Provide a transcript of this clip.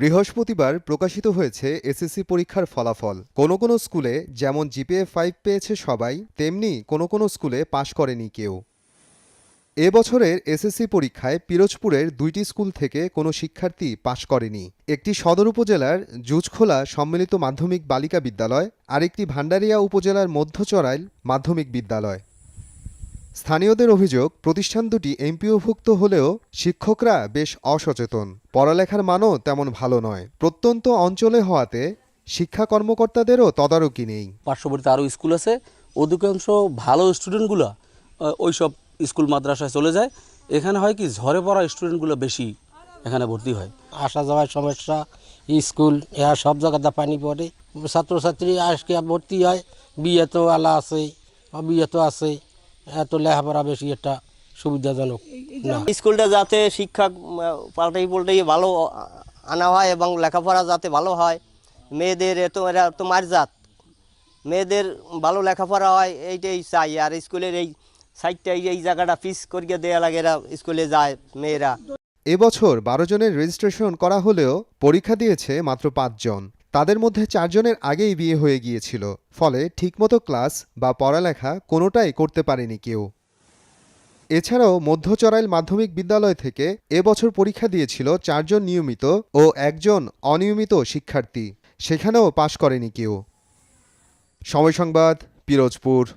বৃহস্পতিবার প্রকাশিত হয়েছে এসএসসি পরীক্ষার ফলাফল। কোনো কোনো স্কুলে যেমন জিপিএ ফাইভ পেয়েছে সবাই, তেমনি কোনো কোনো স্কুলে পাশ করেনি কেউ। এ বছরের এসএসসি পরীক্ষায় পিরোজপুরের দুইটি স্কুল থেকে কোনো শিক্ষার্থী পাশ করেনি। একটি সদর উপজেলার জুজখোলা সম্মিলিত মাধ্যমিক বালিকা বিদ্যালয়, আরেকটি ভান্ডারিয়া উপজেলার মধ্যচরাইল মাধ্যমিক বিদ্যালয়। স্থানীয়দের অভিযোগ প্রতিষ্ঠান দুটি এমপিওভুক্ত হলেও শিক্ষকরা বেশ অসচেতন। পড়ালেখার মানও তেমন ভালো নয়। প্রত্যন্ত অঞ্চলে হওয়াতে শিক্ষা কর্মকর্তাদেরও তদারকি নেই। পার্শ্ববর্তী আরও স্কুল আছে। অধিকাংশ ভালো স্টুডেন্টগুলো ওই সব স্কুল মাদ্রাসায় চলে যায়। এখানে হয় কি ঝরে পড়া স্টুডেন্টগুলো বেশি এখানে ভর্তি হয়। আসা যাওয়ার সমস্যা স্কুল ইহা সব জায়গাতে পানি পড়ে। ছাত্রছাত্রী আজকে ভর্তি হয় বিয়ে তো আলা আছে বিয়ে তো আছে। এত লেখাপড়া বেশি একটা সুবিধাজনক না। স্কুলটা যাতে শিক্ষা পাল্টাই পাল্টাই ভালো আনা হয় এবং লেখাপড়া যাতে ভালো হয় মেয়েদের এত এরা তো মারজাত মেয়েদের ভালো লেখাপড়া হয় এইটাই চাই। আর স্কুলের এই সাইডটা এই জায়গাটা পিস করিয়ে দেওয়া লাগে এরা স্কুলে যায় মেয়েরা। এবছর বারো জনের রেজিস্ট্রেশন করা হলেও পরীক্ষা দিয়েছে মাত্র পাঁচজন। তাদের মধ্যে চারজনের আগেই বিয়ে হয়ে গিয়েছিল, ফলে ঠিকমতো ক্লাস বা পড়ালেখা কোনোটাই করতে পারেনি কেউ। এছাড়াও মধ্যচরাইল মাধ্যমিক বিদ্যালয় থেকে এবছর পরীক্ষা দিয়েছিল চারজন নিয়মিত ও একজন অনিয়মিত শিক্ষার্থী। সেখানেও পাশ করেনি কেউ। সময় সংবাদ, পিরোজপুর।